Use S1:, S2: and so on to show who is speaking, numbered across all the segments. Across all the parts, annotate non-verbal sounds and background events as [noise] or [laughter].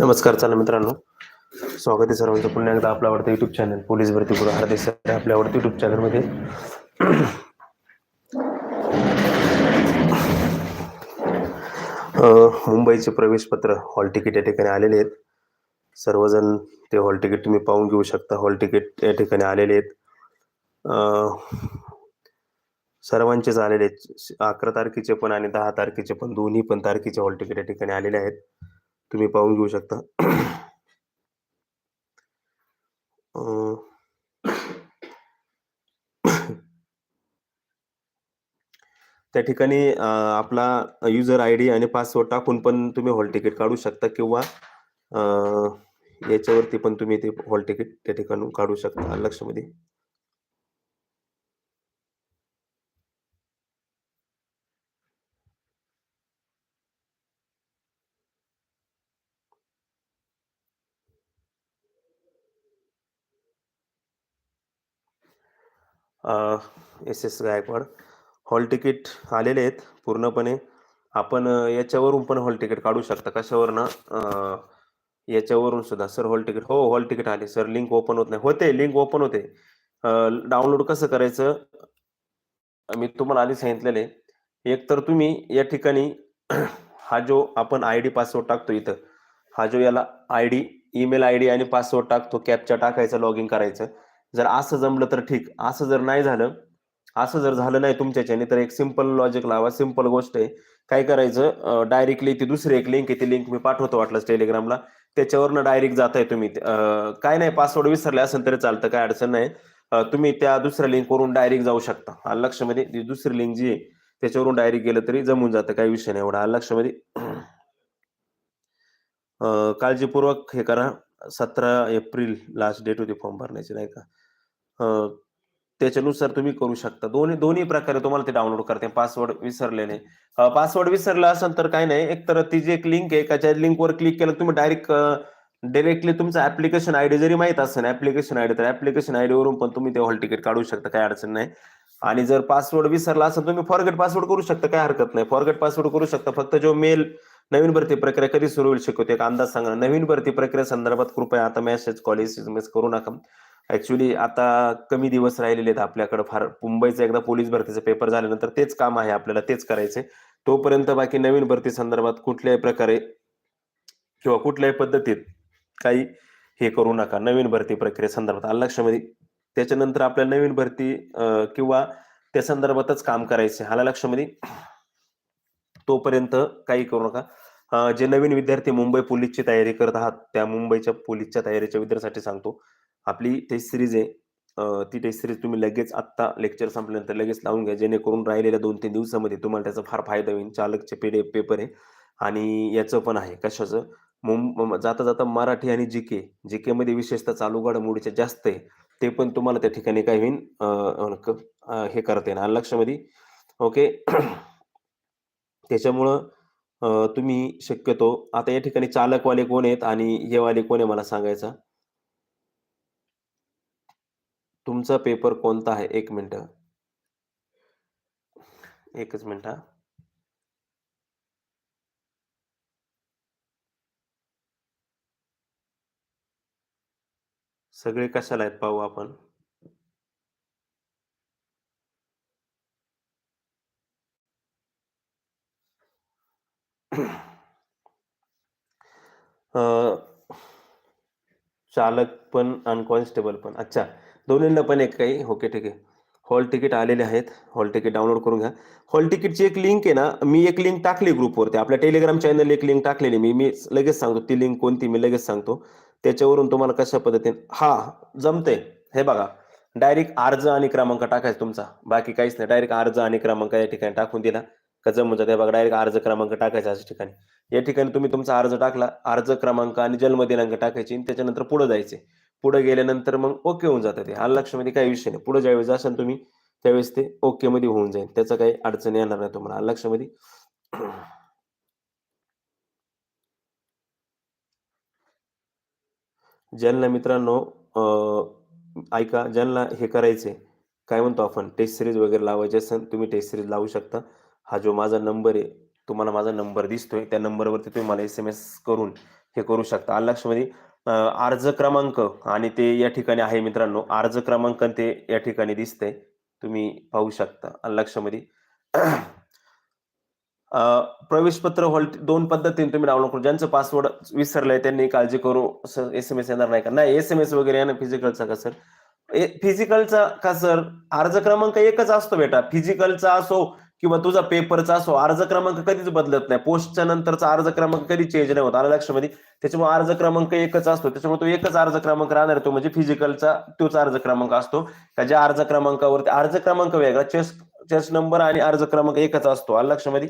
S1: नमस्कार चला मित्रांनो. स्वागत आहे सर्वांचं. पुन्हा एकदा आपलं आवडतं युट्यूब चॅनल पोलीस भरती गुरु हार्दिक सर आपल्या आवडतं युट्यूब चॅनलमध्ये मुंबईचे प्रवेश पत्र हॉल तिकीट या ठिकाणी आलेले आहेत. सर्वजण ते हॉल तिकीट तुम्ही पाहून घेऊ शकता. हॉल तिकीट या ठिकाणी आलेले आहेत. सर्वांचेच आलेले आहेत. अकरा तारखेचे पण आणि दहा तारखेचे पण दोन्ही पण तारखेचे हॉल तिकीट या ठिकाणी आलेले आहेत. तुम्ही पाहून घेऊ शकता. त्या ठिकाणी आपला युजर आय डी आणि पासवर्ड टाकून पण तुम्ही हॉल तिकीट काढू शकता किंवा याच्यावरती पण तुम्ही ते हॉल तिकीट त्या ठिकाणी काढू शकता आलं लक्षामध्ये. S S Gaikwad. Hall ticket आलेले आहेत पूर्णपणे. आपण याच्यावरून पण हॉल तिकीट काढू शकता. कशावर ना याच्यावरून सुद्धा. सर हॉल तिकीट हो हॉल तिकीट आले. सर लिंक ओपन होत नाही. होते लिंक ओपन होते. डाउनलोड कसं करायचं? मी तुम्हाला आधी सांगितलेलं. आहे एक तर तुम्ही या ठिकाणी [clears throat] हा जो आपण आय डी पासवर्ड टाकतो इथं हा जो याला I D email I D आणि पासवर्ड टाकतो कॅपचा टाकायचा लॉग इन करायचं. जर असं जमलं तर ठीक. असं जर नाही झालं असं जर झालं नाही तुमच्याच्याने तर एक सिंपल लॉजिक लावा सिंपल गोष्ट आहे. काय करायचं? डायरेक्टली ती दुसरी एक लिंक आहे ती लिंक मी पाठवतो वाटलं टेलिग्रामला त्याच्यावरनं डायरेक्ट जाताय तुम्ही. काय नाही पासवर्ड विसरले असेल तरी चालतं काय अडचण नाही. तुम्ही त्या दुसऱ्या लिंक वरून डायरेक्ट जाऊ शकता. आलं लक्षामध्ये ती दुसरी लिंक जी आहे त्याच्यावरून डायरेक्ट गेलं तरी जमून जातं काही विषय नाही एवढा. आलं लक्षामध्ये. काळजीपूर्वक हे करा. सतरा एप्रिल लास्ट डेट होती फॉर्म भरण्याची नाही का? त्याच्यानुसार तुम्ही करू शकता. दोन्ही दोन्ही प्रकारे तुम्हाला ते डाउनलोड करते. पासवर्ड विसरलेले. पासवर्ड विसरला असेल तर काय नाही. एक तर ती जी एक लिंक आहे का लिंकवर क्लिक केलं तुम्ही डायरेक्ट डायरेक्टली तुमचं ऍप्लिकेशन आयडी जरी माहीत असेल ऍप्लिकेशन आयडी तर ऍप्लिकेशन आयडी वरून पण तुम्ही ते हॉल तिकीट काढू शकता. काय अडचण नाही. आणि जर पासवर्ड विसरला असेल तुम्ही फॉरगेट पासवर्ड करू शकता. काय हरकत नाही. फॉरगेट पासवर्ड करू शकता. फक्त जो मेल नवीन भरती प्रक्रिया कधी सुरू होईल शिकवते. एक अंदाज सांगा नवीन भरती प्रक्रिया संदर्भात कृपया आता मेसेज कॉलेज मेस करू नका. ऍक्च्युली आता कमी दिवस राहिलेले आहेत आपल्याकडे. फार मुंबईचं एकदा पोलीस भरतीचा पेपर झाल्यानंतर तेच काम आहे आपल्याला तेच करायचे तोपर्यंत बाकी नवीन भरती संदर्भात कुठल्याही प्रकारे किंवा कुठल्याही पद्धतीत काही हे करू नका. नवीन भरती प्रक्रिये संदर्भात. आलं लक्षामध्ये त्याच्यानंतर आपल्याला नवीन भरती अं, किंवा त्या संदर्भातच काम करायचे हाला लक्षामध्ये तोपर्यंत काही करू नका. जे नवीन विद्यार्थी मुंबई पोलीसची तयारी करत आहात त्या मुंबईच्या पोलीसच्या तयारीच्या विद्यार्थ्यांसाठी सांगतो. आपली टेस्ट सिरीज आहे. ती टेस्ट सिरीज तुम्ही लगेच आत्ता लेक्चर संपल्यानंतर लगेच लावून घ्या. जेणेकरून राहिलेल्या दोन तीन दिवसामध्ये तुम्हाला त्याचा फार फायदा होईल. चालकचे पेडे पेपर आहे. आणि याचं पण आहे. कशाचं? मुं जाता जाता मराठी आणि जी के जी केमध्ये विशेषतः चालू घडामोडीचे जास्त आहे. ते पण तुम्हाला त्या ठिकाणी काय होईल हे करता येईल. आणि लक्षामध्ये ओके? त्याच्यामुळं तुम्ही शक्यतो आता या ठिकाणी चालकवाले कोण आहेत? आणि हे वाले कोण आहे? मला सांगायचा. तुमचा पेपर कोणता आहे? एक मिनिट. एकच मिनिट हा. सगळे कशाला आहेत पाहू आपण? चालक पण आणि कॉन्स्टेबल पण. अच्छा. दोन्हींना पण एक काही. ओके ठीक आहे. हॉल तिकीट आलेले आहेत. हॉल तिकीट डाउनलोड करून घ्या. हॉल तिकीटची एक लिंक आहे ना मी एक लिंक टाकली ग्रुपवरती आपल्या टेलिग्राम चॅनल एक लिंक टाकलेली. मी मी लगेच सांगतो. ती लिंक कोणती मी लगेच सांगतो. त्याच्यावरून तुम्हाला कशा पद्धतीने हा जमते हे बघा. डायरेक्ट अर्ज आणि क्रमांक टाकायचा तुमचा. बाकी काहीच नाही. डायरेक्ट अर्ज आणि क्रमांक या ठिकाणी टाकून दिला. का जमून जाते. बघा डायरेक्ट अर्ज क्रमांक टाकायचा अशा ठिकाणी. या ठिकाणी तुम्ही तुमचा अर्ज टाकला. अर्ज क्रमांक आणि जन्मदिनांक टाकायची आणि त्याच्यानंतर पुढे जायचे. पुढे गेल्यानंतर मग ओके होऊन जातं ते. आलं लक्षामध्ये म्हणजे काही विषय नाही. पुढे ज्यावेळेस असाल तुम्ही त्यावेळेस ते ओके मध्ये होऊन जाईल. त्याचं काही अडचण येणार नाही तुम्हाला. आलं लक्षामध्ये [clears throat] ज्यांना मित्रांनो ऐका ज्यांना हे करायचे काय म्हणतो आपण? टेस्ट सिरीज वगैरे लावायचे असेल तुम्ही टेस्ट सिरीज लावू शकता. हा जो माझा नंबर आहे तुम्हाला माझा नंबर दिसतोय. त्या नंबरवरती तुम्ही मला एस एम एस करून हे करू शकता. आलं लक्षामध्ये अर्ज क्रमांक आणि ते या ठिकाणी आहे मित्रांनो. अर्ज क्रमांक ते या ठिकाणी दिसते तुम्ही पाहू शकता. आलं लक्षामध्ये. प्रवेशपत्र होल्ट दोन पद्धतीने तुम्ही डाउनलोड करू. ज्यांचं पासवर्ड विसरलंय त्यांनी काळजी करू. एस एम एस येणार नाही का? नाही एस एम एस वगैरे येणार फिजिकलचा का सर फिजिकलचा का सर अर्ज क्रमांक एकच असतो बेटा. फिजिकलचा असो किंवा तुझा पेपरचा असो अर्ज क्रमांक कधीच बदलत नाही. पोस्टच्या नंतरचा अर्ज क्रमांक कधी चेंज नाही होत. आला लक्षामध्ये? त्याच्यामुळे अर्ज क्रमांक एकच असतो. त्याच्यामुळे तो एकच अर्ज क्रमांक राहणार तो म्हणजे फिजिकलचा तोच अर्ज क्रमांक असतो. का ज्या अर्ज क्रमांकावरती अर्ज क्रमांक वेगळा चेस चेस नंबर आणि अर्ज क्रमांक एकच असतो. आला लक्षामध्ये?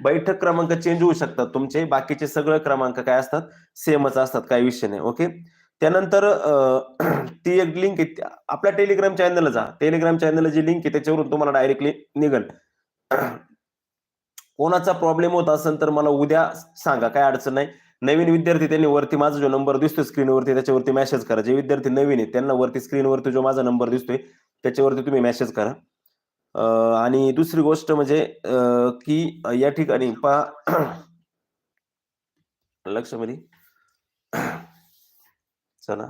S1: बैठक क्रमांक चेंज होऊ शकतात तुमचे. बाकीचे सगळे क्रमांक काय असतात? सेमच असतात. काही विषय नाही. ओके त्यानंतर [clears throat] ती एक लिंक आहे. आपल्या टेलिग्राम चॅनलला जा. टेलिग्राम चॅनलला जी लिंक आहे त्याच्यावरून तुम्हाला डायरेक्टली निघल. कोणाचा प्रॉब्लेम होत असेल तर मला उद्या सांगा काय अडचण नाही. नवीन विद्यार्थी त्यांनी वरती माझा जो नंबर दिसतोय स्क्रीनवरती त्याच्यावरती मेसेज करा. जे विद्यार्थी नवीन आहेत त्यांना वरती स्क्रीनवरती जो माझा नंबर दिसतोय त्याच्यावरती तुम्ही मेसेज करा. आणि दुसरी गोष्ट म्हणजे की या ठिकाणी पहा. लक्षामध्ये चला.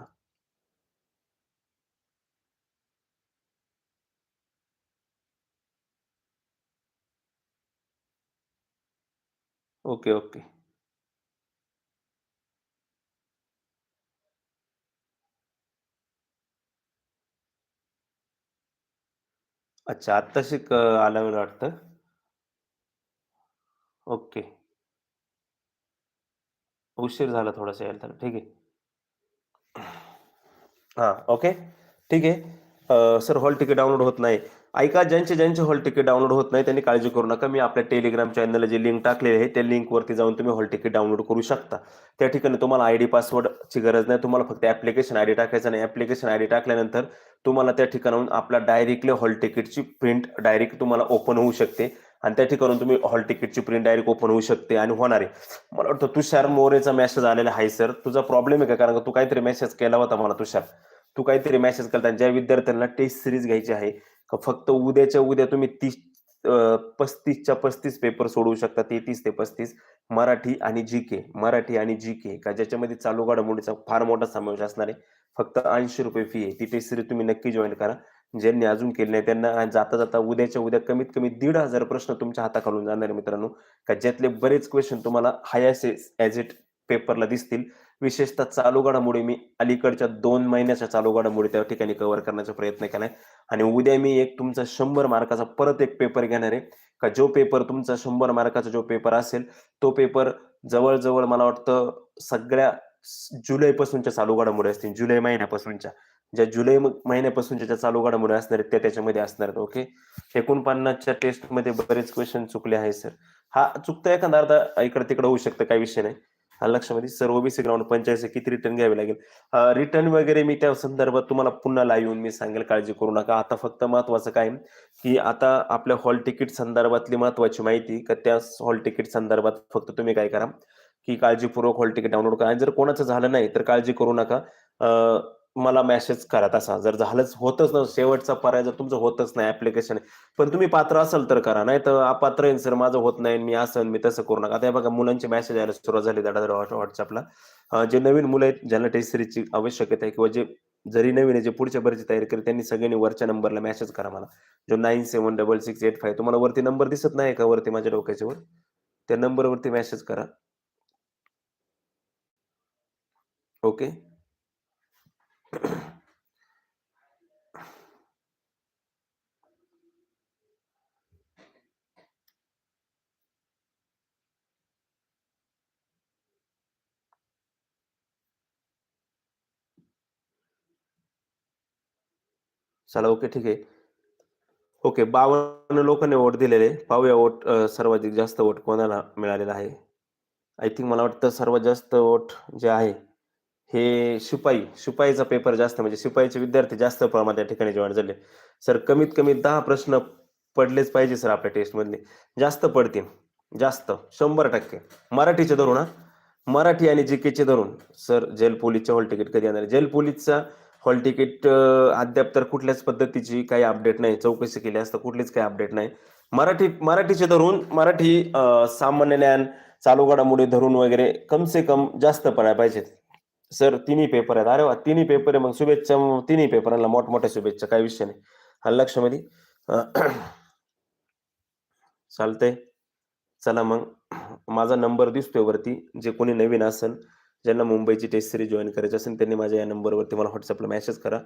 S1: Okay okay. अच्छा आत्ताशी क- आला मला वाटतं. ओके. उशीर झाला थोडासा यायला तर ठीक आहे. हा ओके. ठीक आहे. सर हॉल तिकीट डाउनलोड होत नाही. ऐका ज्यांचे ज्यांचे हॉल तिकीट डाउनलोड होत नाही त्यांनी काळजी करू नका. मी आपल्या टेलिग्राम चॅनलला जे लिंक टाकलेली आहे त्या लिंकवरती जाऊन तुम्ही हॉल तिकीट डाउनलोड करू शकता. त्या ठिकाणी तुम्हाला आयडी पासवर्डची गरज नाही. तुम्हाला फक्त ऍप्लिकेशन आयडी टाकायचं नाही ऍप्लिकेशन आयडी टाकल्यानंतर तुम्हाला त्या ठिकाणाहून आपल्या डायरेक्टली हॉल तिकीटची प्रिंट डायरेक्ट तुम्हाला ओपन होऊ शकते. आणि त्या ठिकाणून तुम्ही हॉल तिकीटची प्रिंट डायरेक्ट ओपन होऊ शकते आणि होणार आहे. मला वाटतं तुषार मोरेचा मेसेज आलेला आहे सर तुझा प्रॉब्लेम आहे का? कारण का तू काहीतरी मेसेज केला होता मला तुषार. तू काहीतरी मेसेज केला ज्या विद्यार्थ्यांना टेस्ट सिरीज घ्यायची आहे का फक्त उद्याच्या उद्या तुम्ही तीस पस्तीसच्या पस्तीस पेपर सोडवू शकता तेहतीस ते पस्तीस. मराठी आणि जी के मराठी आणि जी के का ज्याच्यामध्ये चालू घडामोडीचा फार मोठा समावेश असणार आहे. फक्त ऐंशी रुपये फी आहे. तिथे सिरी तुम्ही नक्की जॉईन करा. ज्यांनी अजून केले नाही त्यांना जाता जाता उद्याच्या उद्या कमीत कमी दीड हजार प्रश्न तुमच्या हाताखालून जाणार आहे मित्रांनो. का ज्यातले बरेच क्वेश्चन तुम्हाला हायस ऍज इट पेपरला दिसतील. विशेषतः चालू घडामोडी मी अलीकडच्या दोन महिन्याच्या चालू घडामोडी त्या ठिकाणी कव्हर करण्याचा प्रयत्न केलाय. आणि उद्या मी एक तुमचा शंभर मार्काचा परत एक पेपर घेणार आहे. का जो पेपर तुमचा शंभर मार्काचा जो पेपर असेल तो पेपर जवळजवळ मला वाटतं सगळ्या जुलैपासूनच्या चालू घडामोडी असतील जुलै महिन्यापासूनच्या. ज्या जुलै महिन्यापासूनच्या ज्या चालू घडामोडी असणार आहेत त्या त्याच्यामध्ये असणार आहेत ओके एकोणपन्नासच्या टेस्टमध्ये बरेच क्वेश्चन चुकले आहे सर हा चुकता एखादा अर्धा इकडे तिकडे होऊ शकतं काही विषय नाही. हा लक्षामध्ये सर्व ओबीसी ग्राउंड पंचायत किती रिटर्न घ्यावे लागेल. रिटर्न वगैरे मी त्या संदर्भात तुम्हाला पुन्हा लाईव्ह येऊन मी सांगेल काळजी करू नका. आता फक्त महत्वाचं काय की आता आपल्या हॉल तिकीट संदर्भातली महत्वाची माहिती का त्या हॉल तिकीट संदर्भात फक्त तुम्ही काय करा की काळजीपूर्वक हॉल तिकीट डाउनलोड करा. आणि जर कोणाचं झालं नाही तर काळजी करू नका. मला मेसेज करा तसा जर झालंच होतच ना शेवटचा पर्याय जर तुमचं होतच नाही ऍप्लिकेशन पण तुम्ही पात्र असाल तर करा. नाही तर अपात्र येईन सर माझं होत नाही मी असं मी तसं करू नका. आता हे बघा मुलांचे मेसेज यायला सुरुवात झाली दादा व्हॉट्सअपला जे नवीन मुलं आहेत ज्यांना टेस्ट सिरीजची आवश्यकता आहे किंवा जे जरी नवीन आहे जे पुढच्या भरची तयारी करेल त्यांनी सगळ्यांनी वरच्या नंबरला मेसेज करा मला. जो nine seven double six eight five तुम्हाला वरती नंबर दिसत नाही का वरती माझ्या डोक्याच्यावर त्या नंबरवरती मेसेज करा. ओके चला ओके ठीक आहे. ओके बावन्न लोकांनी वोट दिलेले. पाहूया वोट सर्वाधिक जास्त वोट कोणाला मिळालेला आहे? आय थिंक मला वाटतं सर्वात जास्त वोट जे आहे हे शिपाई शिपाईचा पेपर जास्त म्हणजे शिपाईचे विद्यार्थी जास्त प्रमाणात या ठिकाणी जॉईन झाले. सर कमीत कमी दहा प्रश्न पडलेच पाहिजे सर आपल्या टेस्टमधले जास्त पडतील. जास्त. शंभर टक्के. मराठीचे धरून हा. मराठी आणि जी केचे धरून. सर जेल पोलीसच्या हॉल तिकीट कधी येणार? जेल पोलीसचा हॉल तिकीट अद्याप तर कुठल्याच पद्धतीची काही अपडेट नाही. चौकशी केली असता कुठलीच काही अपडेट नाही. मराठी मराठीचे धरून मराठी सामान्य ज्ञान चालू घडामोडी धरून वगैरे कम से कम जास्त पडायला पाहिजेत. सर तिन्ही पेपर आहेत. अरे वा तिन्ही पेपर आहे. मग शुभेच्छा तिन्ही पेपरांना मोठमोठ्या शुभेच्छा. काही विषय नाही. हा लक्षमध्ये. चालतंय. चला मग. माझा नंबर दिसतोय वरती. जे कोणी नवीन असेल ज्यांना मुंबईची टेस्ट सिरीज जॉईन करायची असेल त्यांनी माझ्या या नंबरवरती मला व्हॉट्सअपला मेसेज करा.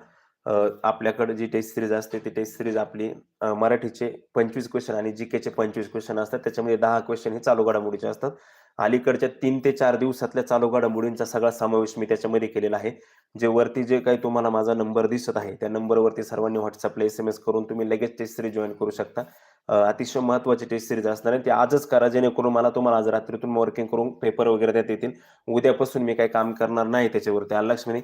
S1: आपल्याकडे जी टेस्ट सिरीज असते ती टेस्ट सिरीज आपली मराठीचे पंचवीस क्वेश्चन आणि जी केचे पंचवीस क्वेश्चन असतात. त्याच्यामध्ये दहा क्वेश्चन हे चालू घडामोडीचे असतात. अलीकडच्या तीन ते चार दिवसातल्या चालू घडामोडींचा सगळा समावेश मी त्याच्यामध्ये केलेला आहे. जे वरती जे काही तुम्हाला माझा नंबर दिसत आहे त्या नंबरवरती सर्वांनी व्हॉट्सअपला एस एम एस करून तुम्ही लगेच टेस्ट सिरीज जॉईन करू शकता. अतिशय महत्वाची टेस्ट सिरीज असणार आहे ती आजच करा जेणेकरून मला तुम्हाला आज रात्रीतून वर्किंग करून पेपर वगैरे देता येतील. उद्यापासून मी काही काम करणार नाही त्याच्यावरती आलं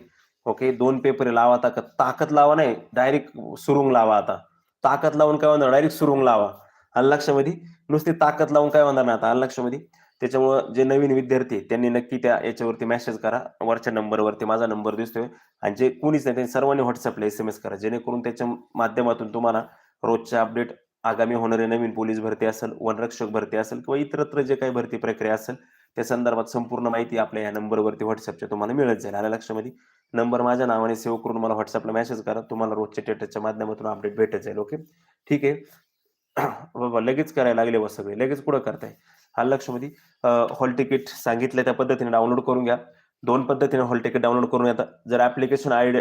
S1: ओके दोन पेपर लावा ताकद. ताकद लावा नाही डायरेक्ट सुरुंग लावा आता. ताकद लावून काय होणार? डायरेक्ट सुरुंग लावा. अल्लक्षमध्ये नुसती ताकद लावून काय होणार ना आता? अल्लक्षमध्ये त्याच्यामुळं जे नवीन विद्यार्थी त्यांनी नक्की त्या याच्यावरती मेसेज करा. वरच्या नंबरवरती माझा नंबर दिसतोय. आणि जे कोणीच नाही त्यांनी सर्वांनी व्हॉट्सअपला एस एम एस करा. जेणेकरून त्याच्या माध्यमातून तुम्हाला रोजच्या अपडेट आगामी होणारे नवीन पोलीस भरती असेल वनरक्षक भरती असेल किंवा इतरत्र जे काही भरती प्रक्रिया असेल त्या संदर्भात संपूर्ण माहिती आपल्या या नंबरवरती व्हॉट्सअपच्या तुम्हाला मिळत जाईल. आल्या लक्षामध्ये? नंबर माझ्या नावाने सेव्ह करून मला व्हॉट्सअपला मेसेज करा. तुम्हाला रोजच्या टेटच्या माध्यमातून अपडेट भेटत जाईल. ओके ठीक आहे? [clears throat] बाबा लगेच करायला लागले बा सगळे. लगेच पुढे करताय. हा लक्षमध्ये हॉल तिकीट सांगितलं त्या पद्धतीने डाउनलोड करून घ्या. दोन पद्धतीने हॉल तिकीट डाउनलोड करून घ्या. जर ऍप्लिकेशन आय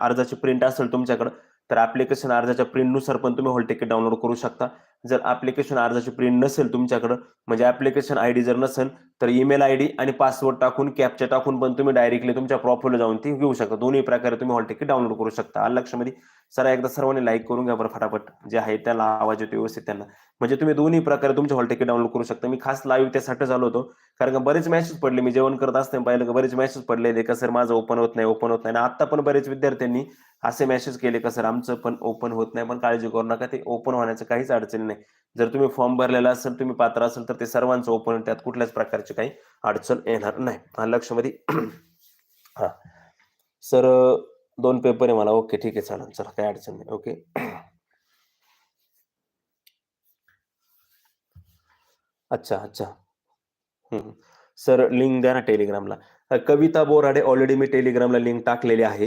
S1: अर्जाची प्रिंट असेल तुमच्याकडे तर ऍप्लिकेशन अर्जाच्या प्रिंटनुसार पण तुम्ही हॉल तिकीट डाउनलोड करू शकता. जर ऍप्लिकेशन अर्जाची प्रिंट नसेल तुमच्याकडं म्हणजे ऍप्लिकेशन आय डी जर नसेल तर ईमेल आय डी आणि पासवर्ड टाकून कॅपच्या टाकून पण तुम्ही डायरेक्टली तुमच्या प्रॉफिटला जाऊन ती घेऊ शकता. दोन्ही प्रकारे तुम्ही हॉल तिकीट डाउनलोड करू शकता. आलं लक्षामध्ये? सर एकदा सर्वांनी लाईक करून घ्या बरं फटाफट. जे आहे त्याला आवाज येतो व्यवस्थित त्यांना. म्हणजे तुम्ही दोन्ही प्रकारे तुमचे हॉल तिकीट डाउनलोड करू शकता. मी खास लाईव्ह त्यासाठी झालो होतो कारण का बरेच मॅसेज पडले. मी जेवण करत असताना पाहिलं का बरेच मॅसेज पडलेले का सर माझं ओपन होत नाही ओपन होत नाही. आणि आता पण बरेच विद्यार्थ्यांनी असे मॅसेज केले का सर आमचं पण ओपन होत नाही पण काळजी करू नका. ते ओपन होण्याचं काहीच अडचणी नाही. जर तुम्ही फॉर्म भरलेला असेल तुम्ही पात्र असेल तर ते सर्वांचं ओपन त्यात कुठल्याच प्रकारची काही अडचण येणार नाही. हा लक्षमध्ये [clears throat] हा. सर दोन पेपर आहे मला. ओके ठीक आहे चालेल. चला काही अडचण नाही. ओके [clears throat] अच्छा अच्छा. हम्म. सर लिंक द्या ना टेलिग्रामला कविता बोराडे ऑलरेडी मी टेलिग्रामला लिंक टाकलेली आहे.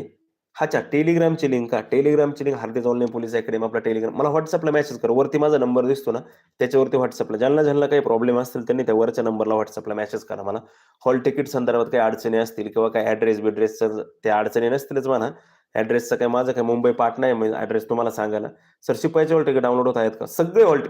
S1: अच्छा टेलिग्रामची लिंक का टेलिग्रामची link Hardik online police academy आपला टेलिग्राम. मला व्हॉट्सअपला मेसेज कर. वरती माझा नंबर दिसतो ना त्याच्यावरती व्हॉट्सअपला ज्यांना ज्यांना काही प्रॉब्लेम असतील त्यांनी त्या वरच्या नंबरला व्हॉट्सअपला मेसेज करा मला. हॉल तिकीट संदर्भात काही अडचणी असतील किंवा काही ऍड्रेस बिड्रेसचं त्या अडचणी नसतीलच म्हणा. ऍड्रेसचं काय माझं काय मुंबई पाठ नाही म्हणजे ऍड्रेस तुम्हाला सांगायला. सर शिपाईचे हॉल तिकीट डाउनलोड होत आहेत का? सगळे हॉल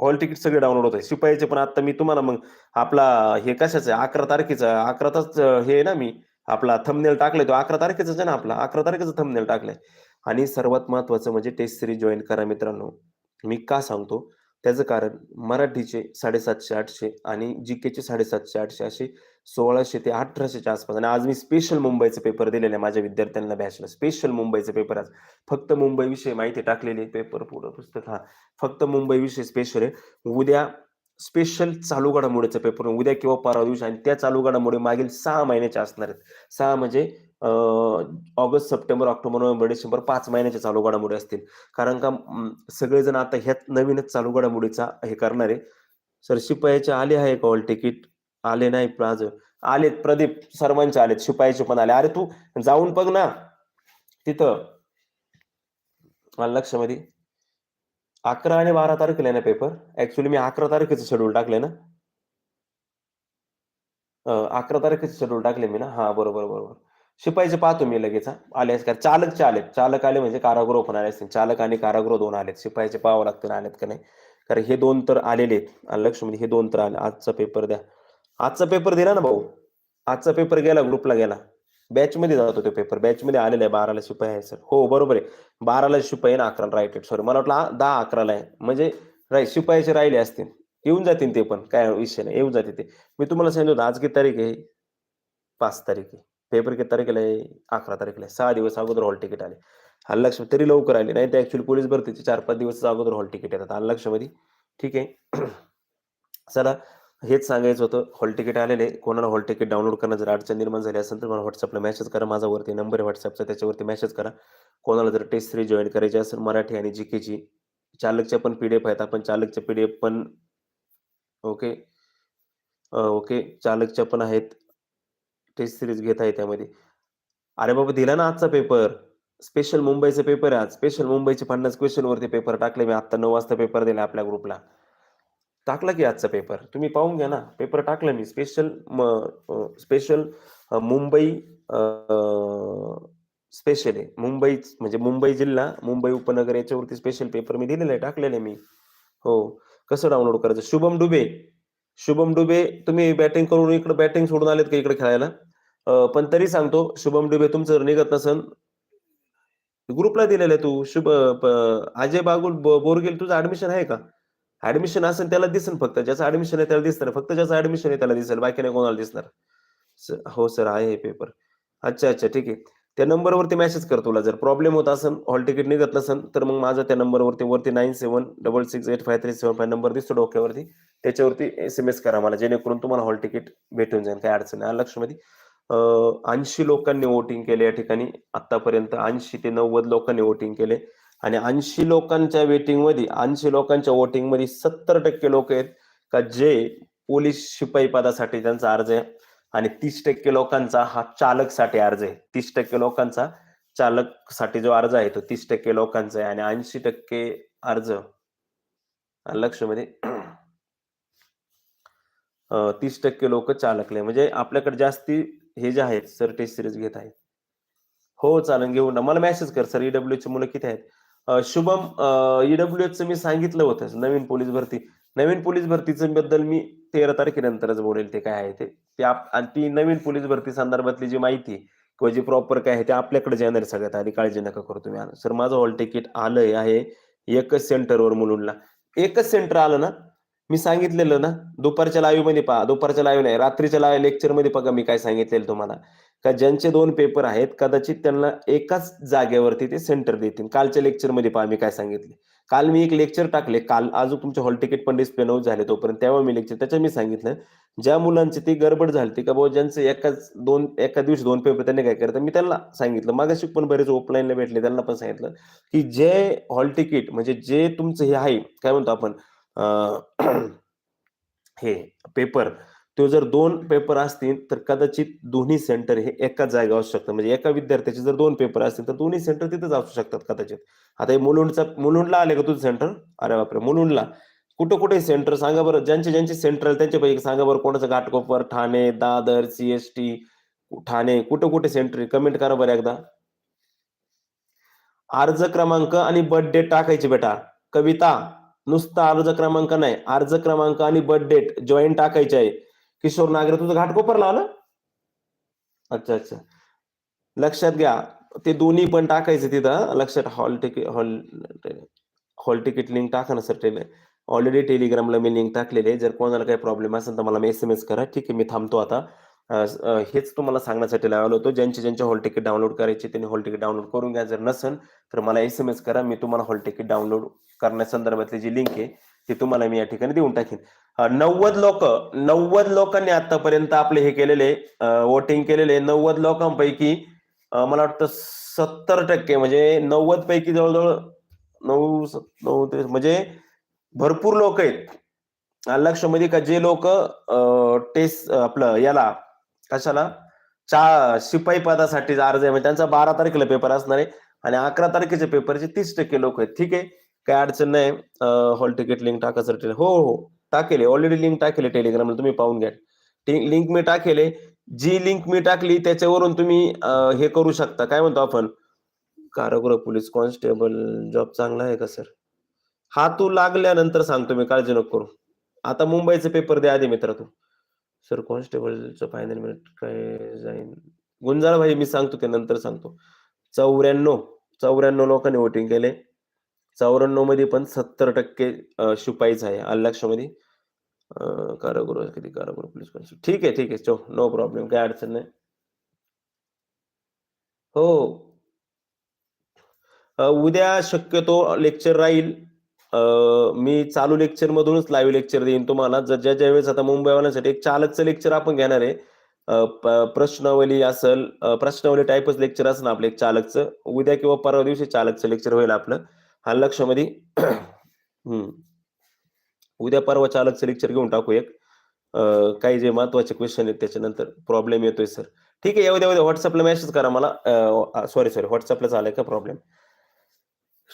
S1: हॉल तिकीट सगळे डाउनलोड होत आहे शिपाईचे पण आता मी तुम्हाला मग आपला हे कशाचं आहे? अकरा तारखेचं अकरा तास हे आहे ना मी आपला थंबनेल टाकलाय तो अकरा तारखेचा आहे ना आपला अकरा तारखेचा थंबनेल टाकलाय. आणि सर्वात महत्वाचं म्हणजे टेस्ट सिरीज जॉईन करा मित्रांनो. मी का सांगतो? त्याचं कारण मराठीचे साडेसातशे आठशे आणि जी केचे साडेसातशे आठशे असे सोळाशे ते अठराशेच्या आसपास. आणि आज मी स्पेशल मुंबईचे पेपर दिलेले आहे माझ्या विद्यार्थ्यांना बॅचला. स्पेशल मुंबईचे पेपर आज. फक्त मुंबईविषयी माहिती टाकलेली पेपर पुढं पुस्तक हा. फक्त मुंबईविषयी स्पेशल आहे. उद्या स्पेशल चालू घडामोडीचा पेपर उद्या किंवा परवा दिवशी आणि त्या चालू घडामोडी मागील सहा महिन्याच्या असणार आहेत. सहा म्हणजे August September October November December पाच महिन्याच्या चालू घडामोडी असतील. कारण का सगळेजण आता ह्यात नवीनच चालू घडामोडीचा हे करणार आहे. सर शिपायाचे आले आहे का हॉल तिकीट आले नाही आज. आलेत प्रदीप सर्वांचे आलेत. शिपायाचे पण आले. अरे तू जाऊन बघ ना. तिथं. मला लक्षामध्ये. अकरा आणि बारा तारखेला आहे ना पेपर ऍक्च्युली मी अकरा तारखेचं शेड्यूल टाकले ना. अकरा तारखेचं शेड्यूल टाकले मी ना. हा बरोबर बरोबर. शिपाईचे पाहतो मी लगेच हा. आले चालकचे आलेत. चालक आले म्हणजे कारागृह पण आले असतील. चालक आणि कारागृह दोन आलेत. शिपाईचे पाहावं लागतं आलेत का नाही? कारण हे दोन तर आलेले आहेत. आणि लक्ष्मी हे दोन तर आले. आजचा पेपर द्या. आजचा पेपर दिला ना भाऊ? आजचा पेपर गेला ग्रुपला गेला. बॅच मध्ये जात होते पेपर बॅच मध्ये आलेला आहे बाराला शिपाई आहे सर हो बरोबर आहे. बाराला शिपाई आहे ना अकराला राईट सॉरी मला वाटलं दहा अकराला आहे. म्हणजे राईट शिपाईचे राहिले असतील. येऊन जातील ते पण. काय विषय नाही. येऊन जाते ते. मी तुम्हाला सांगितलं आज किती तारीख आहे? पाच तारीख आहे. पेपर किती तारखेला आहे? अकरा तारखेला आहे. सहा दिवस अगोदर हॉल तिकीट आले. हा लक्ष तरी लवकर आले. नाही तर ऍक्च्युली पोलीस भरतीचे चार पाच दिवस अगोदर हॉल तिकीट येतात. आलं ठीक आहे. [clears throat] चला. हेच सांगायचं होतं हॉल तिकीट आलेले कोणाला हॉल तिकीट डाउनलोड करणं जर अडचण निर्माण झाली असेल तर मला व्हॉट्सअपला मेसेज करा. माझा वरती नंबर आहे व्हॉट्सअपचा त्याच्यावरती मेसेज करा. कोणाला जर टेस्ट थ्री जॉईन करायची असेल मराठी आणि जी केची चालकच्या पण पीडीएफ आहेत. आपण चालकच्या पीडीएफ पण ओके ओके चालकच्या पण आहेत. टेस्ट सिरीज घेत आहे त्यामध्ये. अरे बाबा दिला ना आजचा पेपर स्पेशल मुंबईचा पेपर आहे आज. स्पेशल मुंबईचे पन्नास क्वेश्चन वरती पेपर टाकले. मी आता नऊ वाजता पेपर दिला आपल्या ग्रुपला टाकला की आजचा पेपर तुम्ही पाहून घ्या ना. पेपर टाकला मी. स्पेशल स्पेशल मुंबई स्पेशल आहे. मुंबई म्हणजे मुंबई जिल्हा मुंबई उपनगर याच्यावरती स्पेशल पेपर मी दिलेले आहे. टाकलेले मी. हो. कसं डाउनलोड करायचं? शुभम डुबे. शुभम डुबे तुम्ही बॅटिंग करून इकडे बॅटिंग सोडून आलेत का इकडे खेळायला? पण तरी सांगतो शुभम डुबे तुमचं जर निघत नसन ग्रुपला दिलेलं आहे तू. शुभ अजय बागुल बो- बोरगेल तुझं ऍडमिशन आहे का? ऍडमिशन असेल त्याला दिसेल फक्त. ज्याचं ऍडमिशन आहे त्याला दिसणार. फक्त ज्याचं ऍडमिशन आहे त्याला दिसेल. बाकी नाही कोणाला दिसणार. हो सर आहे हे पेपर अच्छा अच्छा ठीक आहे. त्या नंबरवरती मेसेज कर तुला. जर प्रॉब्लेम होत असेल हॉल तिकीट निघत नसेल तर मग माझा त्या नंबरवरती वरती nine seven double six eight five three seven five number दिसतो डोक्यावरती. त्याच्यावरती एस एम एस करा मला जेणेकरून तुम्हाला हॉल तिकीट भेटून जाईल. काय अडचण नाही. लक्षमध्ये ऐंशी लोकांनी वोटिंग केले या ठिकाणी. आतापर्यंत ऐंशी ते नव्वद लोकांनी वोटिंग केले. आणि ऐंशी लोकांच्या वेटिंगमध्ये ऐंशी लोकांच्या वोटिंगमध्ये सत्तर टक्के लोक आहेत का जे पोलीस शिपाई पदासाठी त्यांचा अर्ज आहे आणि तीस टक्के लोकांचा हा चालकसाठी अर्ज आहे. तीस टक्के लोकांचा चालकसाठी जो अर्ज आहे तो तीस टक्के लोकांचा आहे आणि ऐंशी टक्के अर्ज लक्षमध्ये तीस टक्के लोक चालकले. म्हणजे आपल्याकडे जास्ती हे जे आहेत सर टेस्ट सिरीज घेत आहेत. हो चालेल घेऊ ना मला मेसेज कर सर ईडब्ल्यू ची मुलं किती आहेत? शुभम ईडब्ल्यू च मी सांगितलं होतं नवीन पोलीस भरती. नवीन पोलीस भरतीचं बद्दल मी तेरा तारखेनंतरच बोलेल ते काय आहे ते. ते आणि ती नवीन पोलीस भरती संदर्भातली जी माहिती किंवा जी प्रॉपर काय आहे ते आपल्याकडे जाणार सगळ्यात आधी काळजी नका करू तुम्ही सर माझं हॉल तिकीट आलंय आहे एकच सेंटरवर मुलुंडला. एकच सेंटर आलं ना मी सांगितलेलं ना दुपारच्या लाईव्हमध्ये पहा दुपारच्या लाईव्ह नाही रात्रीच्या लाईव्ह लेक्चरमध्ये बघा मी काय सांगितलेलं तुम्हाला. का ज्यांचे दोन पेपर आहेत कदाचित त्यांना एकाच जागेवरती ते सेंटर देतील. कालच्या लेक्चरमध्ये पहा मी काय सांगितले. काल मी एक लेक्चर टाकले काल अजून तुमचे हॉल तिकीट पण डिस्प्ले नऊ झाले तोपर्यंत तेव्हा मी लेक्चर त्याच्यात मी सांगितलं ज्या मुलांची ती गडबड झाली का बाबा ज्यांचे एकाच दोन एका दिवशी दोन पेपर त्यांनी काय करतात मी त्यांना सांगितलं. मागाशी पण बरेच ऑफलाईनला भेटले त्यांना पण सांगितलं की जे हॉल तिकीट म्हणजे जे तुमचं हे आहे काय म्हणतो आपण [clears throat] हे पेपर तो जर दोन पेपर असतील तर कदाचित दोन्ही सेंटर हे एकाच जागा असू शकतात. म्हणजे एका विद्यार्थ्याचे जर दोन पेपर असतील तर दोन्ही सेंटर तिथेच असू शकतात कदाचित. आता हे मुलुंडचा मुलुंडला आले का तुझं सेंटर अरे बापरे मुलुंडला. कुठं कुठे सेंटर सांगा बरं ज्यांचे ज्यांचे सेंटर त्यांच्यापैकी सांगा बरं कोणाचं? घाटकोपर ठाणे दादर सीएसटी ठाणे कुठं कुठे सेंटर कमेंट करा बरं एकदा. अर्ज क्रमांक आणि बर्थ डेट टाकायची बेटा. कविता नुसता अर्ज क्रमांक नाही. अर्ज क्रमांक आणि बर्थ डेट जॉईन टाकायचे आहे. किशोर नागरे तुझं घाटकोपरला आलं? अच्छा अच्छा. लक्षात घ्या ते दोन्ही पण टाकायचे तिथं लक्षात hall ticket hall hall ticket link टाका ना सर टेले. ऑलरेडी टेलिग्रामला मी लिंक टाकलेली आहे. जर कोणाला काही प्रॉब्लेम असेल तर मला एस एम एस करा. ठीक आहे मी थांबतो आता. हेच तुम्हाला सांगण्यासाठी लावलं होतं. ज्यांचे ज्यांचे हॉल तिकीट डाउनलोड करायचे त्यांनी हॉल तिकीट डाउनलोड करून घ्या. जर नसेल तर मला एस एम एस करा. मी तुम्हाला हॉल तिकीट डाउनलोड करण्यासंदर्भातली जी लिंक आहे ती तुम्हाला मी या ठिकाणी देऊन टाकेन. नव्वद लोक नव्वद लोकांनी आतापर्यंत आपले हे केलेले वोटिंग केलेले नव्वद लोकांपैकी मला वाटतं सत्तर टक्के म्हणजे नव्वद पैकी जवळजवळ नऊ नऊ ते म्हणजे भरपूर लोक आहेत. आलं लक्षामध्ये का जे लोक टेस्ट आपलं याला कशाला चा शिपाई पदासाठी अर्ज आहे म्हणजे त्यांचा बारा तारखेला पेपर असणार आहे आणि अकरा तारखेच्या पेपरचे तीस टक्के लोक आहेत. ठीक आहे? काय अडचण नाही. हॉल तिकीट लिंक टाकायचं सर टेल हो हो टाकेले ऑलरेडी लिंक टाकेले टेलिग्रामला तुम्ही पाहून घ्या. लिंक मी टाकेले जी लिंक मी टाकली त्याच्यावरून तुम्ही हे करू शकता. काय म्हणतो आपण? कारागृह पोलीस कॉन्स्टेबल जॉब चांगला आहे का सर हा तू लागल्यानंतर सांगतो मी काळजी नको करू. आता मुंबईचे पेपर दे आधी मित्र तू सर कॉन्स्टेबलचं फायनल मिनिट काय जाईल गुंजाळ भाई मी सांगतो ते नंतर सांगतो. चौऱ्याण्णव चौऱ्याण्णव लोकांनी वोटिंग केले चौऱ्याण्णवमध्ये पण सत्तर टक्के शिपाईच आहे. आलं कारागृह किती कारागृह पोलीस कॉन्स्टेबल ठीक आहे ठीक आहे. चो नो प्रॉब्लेम काय अडचण नाही. हो. उद्या शक्यतो लेक्चर राहील. मी चालू लेक्चर मधूनच लाईव्ह लेक्चर देईन तुम्हाला. जर ज्या ज्या वेळेस आता मुंबईवाल्यांसाठी एक चालकचं लेक्चर आपण घेणार आहे प्रश्नावली असेल प्रश्नावली टाईपच लेक्चर असेल आपलं एक चालकचं उद्या किंवा परवा दिवशी चालकचं लेक्चर होईल आपलं. हा लक्षामध्ये हम्म उद्या परवा चालकचं लेक्चर घेऊन टाकू एक काही जे महत्त्वाचे क्वेश्चन आहेत त्याच्यानंतर प्रॉब्लेम येतोय सर. ठीक आहे, येऊ उद्या व्हॉट्सअपला मेसेज करा मला. सॉरी, सॉरी व्हॉट्सअपला आलाय का प्रॉब्लेम?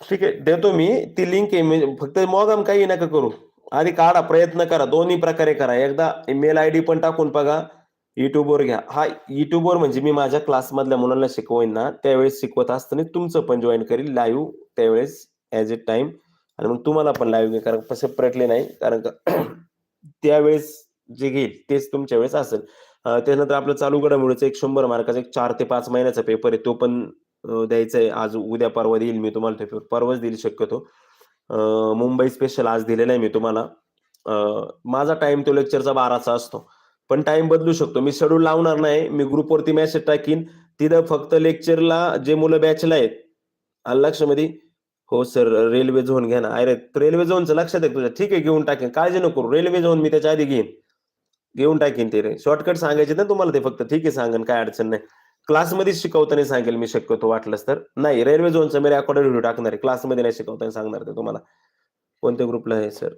S1: ठीक आहे, देतो मी. ती लिंक आहे. मी फक्त मोगाम काही नका करू. आधी काढा, प्रयत्न करा. दोन्ही प्रकारे करा. एकदा ईमेल आयडी पण टाकून बघा. युट्यूबवर घ्या. हा युट्यूबवर म्हणजे मी माझ्या क्लासमधल्या मुलांना शिकवेन ना, त्यावेळेस शिकवत असताना तुमचं पण जॉईन करील लाईव्ह त्यावेळेस ॲज ए टाईम आणि मग तुम्हाला पण लाईव्ह घेईल. कारण सेपरेटली नाही. कारण का [clears throat] त्यावेळेस जे घेईल तेच तुमच्या वेळेस असेल. त्यानंतर आपलं चालू घडामोडीचं एक शंभर मार्काचा एक चार ते पाच महिन्याचा पेपर आहे. तो पण द्यायचा आहे. आज उद्या परवा देईल मी तुम्हाला ते पेपर. परवाच देईल शक्यतो. मुंबई स्पेशल आज दिलेला आहे मी तुम्हाला. माझा टाईम तो लेक्चरचा 12चा असतो. पण टाईम बदलू शकतो. मी शेड्यूल लावणार नाही. मी ग्रुपवरती मेसेज टाकीन. तिथं फक्त लेक्चरला जे मुलं बॅचला आहेत. अल्लक्षमध्ये लक्षामध्ये? हो सर, रेल्वे झोन घ्या ना. अरे रेल्वे झोनचं लक्षात आहे तुझ्या. ठीक आहे, घेऊन टाकेन. काळजी नको रेल्वे झोन मी त्याच्या आधी घेईन. घेऊन टाकेन ते रे. शॉर्टकट सांगायचे ना तुम्हाला ते फक्त. ठीक आहे, सांगेन काय अडचण नाही. क्लासमध्येच शिकवताना सांगेल मी शक्यतो वाटलंच तर. नाही रेल्वे झोनचा मी रेकॉर्ड व्हिडिओ टाकणार आहे. क्लासमध्ये नाही शिकवताना सांगणार ते तुम्हाला. कोणत्या ग्रुपला आहे सर?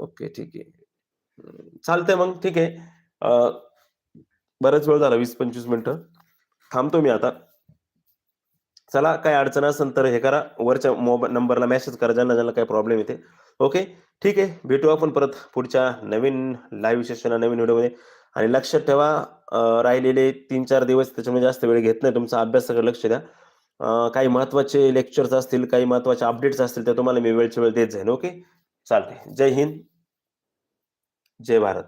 S1: ओके ठीक आहे. चालतंय मग ठीक आहे. बराच वेळ झाला 20-25 मिनिटं. थांबतो मी आता. चला काय अडचण असेल तर हे करा. वरच्या मोबाईल नंबरला मेसेज करा ज्यांना ज्यांना काही प्रॉब्लेम येते. ओके. ठीक आहे. भेटू आपण परत पुढच्या नवीन लाईव्ह सेशनला नवीन व्हिडिओमध्ये आणि लक्षात ठेवा राहिलेले 3-4 दिवस त्याच्यामध्ये जास्त वेळ घेत नाही. तुमचा अभ्यासाकडे लक्ष द्या. काही महत्त्वाचे लेक्चर्स असतील, काही महत्त्वाचे अपडेट्स असतील त्या तुम्हाला मी वेळच्या वेळ देत जाईन. ओके. चालते जय हिंद. जय भारत.